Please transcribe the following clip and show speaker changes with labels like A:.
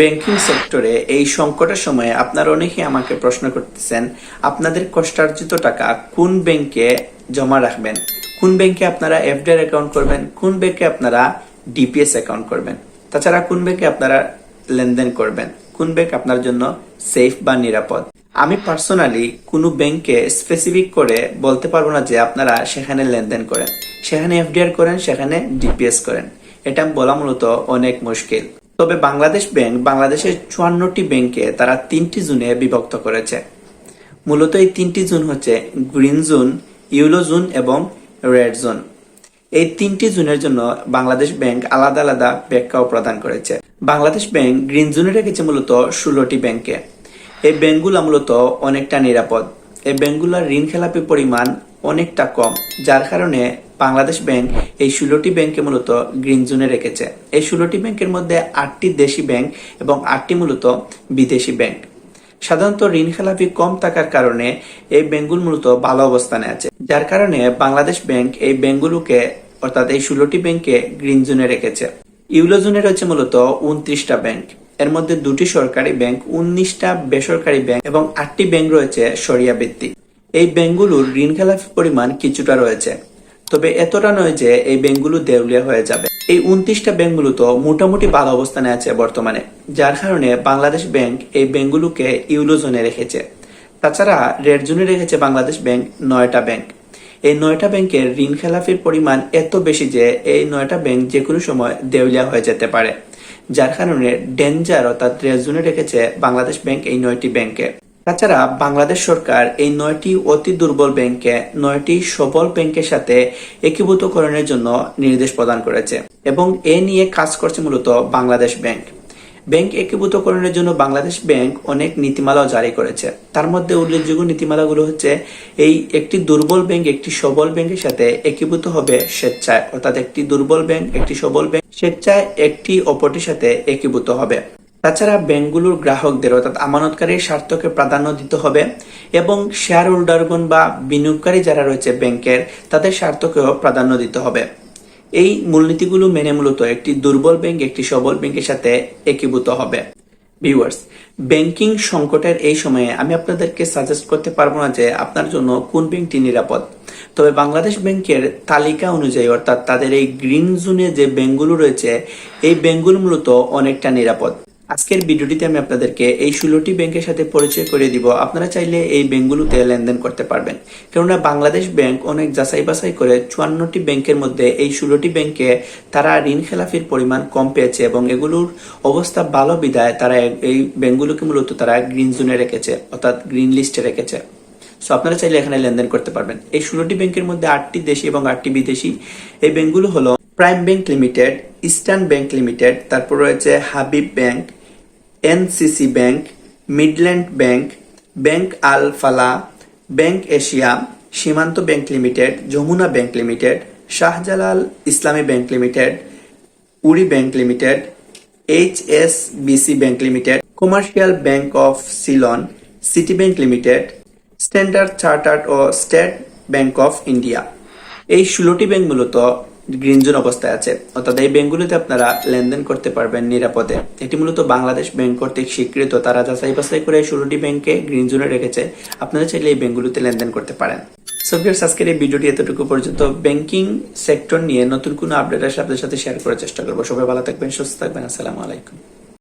A: Banking সেক্টরে এই সংকটের সময়ে আপনারা অনেকেই আমাকে প্রশ্ন করতেছেন, আপনাদের কষ্টার্জিত টাকা কোন ব্যাংকে জমা রাখবেন? কোন ব্যাংকে আপনারা এফডিআর অ্যাকাউন্ট করবেন? কোন ব্যাংকে আপনারা ডিপিএস অ্যাকাউন্ট করবেন? তাছাড়া কোন ব্যাংকে আপনারা লেনদেন করবেন? কোন ব্যাংক আপনার জন্য সেফ বা নিরাপদ? আমি পার্সোনালি কোনো ব্যাংকে স্পেসিফিক করে বলতে পারব না যে আপনারা সেখানে লেনদেন করেন। সেখানে এফডিআর করেন, সেখানে ডিপিএস করেন। এটা বলা মূলত অনেক মুশকিল। তবে বাংলাদেশ ব্যাংক বাংলাদেশের চুয়ান্নটি ব্যাংকে তারা তিনটি জোনে বিভক্ত করেছে। মূলত এই তিনটি জোন হচ্ছে গ্রিন জোন ইউলো জোন এবং রেড জোন। এই তিনটি জোনের জন্য বাংলাদেশ ব্যাংক আলাদা আলাদা ব্যাখ্যাও প্রদান করেছে। বাংলাদেশ ব্যাংক গ্রিন জোনে রেখেছে মূলত ষোলোটি ব্যাংকে। এই ব্যাংকগুলো মূলত অনেকটা নিরাপদ। এই ব্যাংকগুলোর ঋণ খেলাপি পরিমাণ অনেকটা কম, যার কারণে বাংলাদেশ ব্যাংক এই ষোলোটি ব্যাংকে মূলত গ্রিন জোনে রেখেছে। এই ষোলোটি ব্যাংকের মধ্যে আটটি দেশি ব্যাংক এবং আটটি মূলত বিদেশি ব্যাংক। সাধারণত ঋণ খেলাপি কম থাকার কারণে এই ব্যাংকগুলো মূলত ভালো অবস্থানে আছে। যার কারণে বাংলাদেশ ব্যাংক এই ব্যাংকগুলোকে, অর্থাৎ এই ষোলোটি ব্যাংকে গ্রিন জোনে রেখেছে। ইউলো জোনে রয়েছে মূলত উনত্রিশটা ব্যাংক। এর মধ্যে দুটি সরকারি ব্যাংক, উনিশটা বেসরকারি ব্যাংক এবং আটটি ব্যাংক রয়েছে সরিয়া ভিত্তিক এই ব্যাংকগুলোর ঋণ খেলাপি পরিমাণ কিছুটা রয়েছে। তবে এতটা নয় যে এই ব্যাংকগুলো দেউলিয়া হয়ে যাবে। এই উনত্রিশটা ব্যাংকগুলো তো মোটামুটি ভালো অবস্থানে আছে বর্তমানে, যার কারণে বাংলাদেশ ব্যাংক এই ব্যাংকগুলোকে ইউলো জোনে রেখেছে। তাছাড়া রেড জোনে রেখেছে বাংলাদেশ ব্যাংক নয়টা ব্যাংক। এই নয়টা ব্যাংকের ঋণ খেলাফির পরিমাণ এত বেশি যে এই নয়টা ব্যাংক যে কোনো সময় দেউলিয়া হয়ে যেতে পারে, যার কারণে ডেঞ্জার অর্থাৎ রেড জোনে রেখেছে বাংলাদেশ ব্যাংক এই নয়টি ব্যাংকে। তাছাড়া বাংলাদেশ সরকার এই নয়টি অতি দুর্বল ব্যাংকে নয়টি সবল ব্যাংকের সাথে একীভূতকরণের জন্য নির্দেশ প্রদান করেছে এবং এ নিয়ে কাজ করছে মূলত বাংলাদেশ ব্যাংক। ব্যাংক একীভূতকরণের জন্য বাংলাদেশ ব্যাংক অনেক নীতিমালাও জারি করেছে। তার মধ্যে উল্লেখযোগ্য নীতিমালাগুলো হচ্ছে, এই একটি দুর্বল ব্যাংক একটি সবল ব্যাংকের সাথে একীভূত হবে স্বেচ্ছায়, অর্থাৎ একটি দুর্বল ব্যাংক, একটি সবল ব্যাংক স্বেচ্ছায় একটি অপরটির সাথে একীভূত হবে। তাছাড়া ব্যাংকগুলোর গ্রাহকদের অর্থাৎ আমানতকারীর স্বার্থকে প্রাধান্য দিতে হবে এবং শেয়ার হোল্ডারগণ বা বিনিয়োগকারী যারা রয়েছে ব্যাংকের, তাদের স্বার্থকেও প্রাধান্য দিতে হবে। এই মূলনীতিগুলো মেনে মূলত একটি দুর্বল ব্যাংক, একটি সবল ব্যাংকের সাথে একীভূত হবে। ভিউয়ার্স ব্যাংকিং সংকটের এই সময়ে আমি আপনাদেরকে সাজেস্ট করতে পারব না যে আপনার জন্য কোন ব্যাংকটি নিরাপদ। তবে বাংলাদেশ ব্যাংকের তালিকা অনুযায়ী অর্থাৎ তাদের এই গ্রিন জোনে যে ব্যাংকগুলো রয়েছে, এই ব্যাংকগুলো মূলত অনেকটা নিরাপদ। আজকের ভিডিওটিতে আমি আপনাদেরকে এই ষোলোটি ব্যাংকের সাথে পরিচয় করে দিব। আপনারা চাইলে এই ব্যাংকগুলোতে লেনদেন করতে পারবেন। কেননা বাংলাদেশ ব্যাংক অনেক যাচাই বাছাই করে চুয়ান্নটি ব্যাংকের মধ্যে এই ষোলোটি ব্যাংকে তারা ঋণ খেলাফির পরিমাণ কম পেয়েছে এবং এগুলোর অবস্থা ভালো বিদায় তারা এই ব্যাংকগুলোকে মূলত তারা গ্রিন জোনে রেখেছে, অর্থাৎ গ্রিন লিস্টে রেখেছে। সো আপনারা চাইলে এখানে লেনদেন করতে পারবেন। এই ষোলোটি ব্যাংকের মধ্যে আটটি দেশি এবং আটটি বিদেশি। এই ব্যাংকগুলো হলো prime bank limited eastern bank limited তারপর রয়েছে Habib bank NCC bank Midland bank bank Al Falah bank Asia Shimanto bank limited Jamuna bank limited Shahjalal Islami bank limited Woori bank limited H S BC bank limited commercial bank of Ceylon City bank limited Standard Chartered O state bank of India এই ষোলোটি bank মূলত green zone অবস্থায় আছে। অর্থাৎ এই ব্যাংকগুলিতে আপনারা লেনদেন করতে পারবেন নিরাপদে। এটি মূলত বাংলাদেশ ব্যাংক কর্তৃক স্বীকৃত। তারা যাচাই বাছাই করে ষোলোটি ব্যাংকে গ্রিন জোনে রেখেছে। আপনারা চাইলে এই ব্যাংকগুলিতে লেনদেন করতে পারেন। সফিয়ার আজকের এই ভিডিওটি এতটুকু পর্যন্ত। ব্যাংকিং সেক্টর নিয়ে নতুন কোনো আপডেট আসলে আপনাদের সাথে শেয়ার করার চেষ্টা করব। সবাই ভালো থাকবেন, সুস্থ থাকবেন। আসসালামু আলাইকুম।